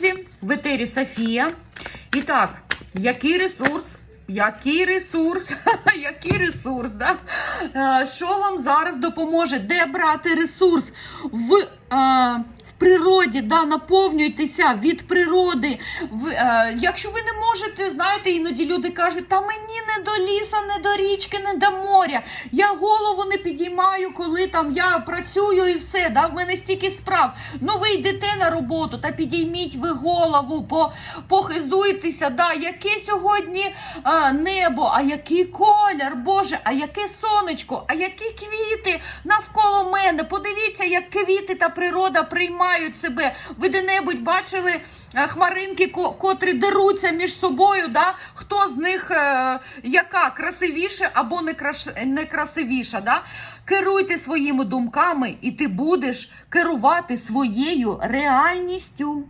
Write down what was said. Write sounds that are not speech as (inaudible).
друзі, в етері Софія. І так, який ресурс? Який ресурс? (laughs) Який ресурс? Да? Е, Що вам зараз допоможе? Де брати ресурс? Е, в природі, да, наповнюйтеся від природи. В, е, якщо ви не можете, знаєте, іноді люди кажуть, та мені не до ліса, не до річки, не до моря. Я голову не підіймаю, коли там я працюю і все. Да? В мене стільки справ. Ну ви йдете на роботу та підійміть ви голову, по, похизуйтеся, да, яке сьогодні а, небо, а який колір, Боже, а яке сонечко, а які квіти мене. Подивіться, як квіти та природа приймають себе. Ви де-небудь бачили е, хмаринки, котрі деруться між собою, да? хто з них е, яка красивіша або не, краш... не красивіша. Да? Керуйте своїми думками, і ти будеш керувати своєю реальністю.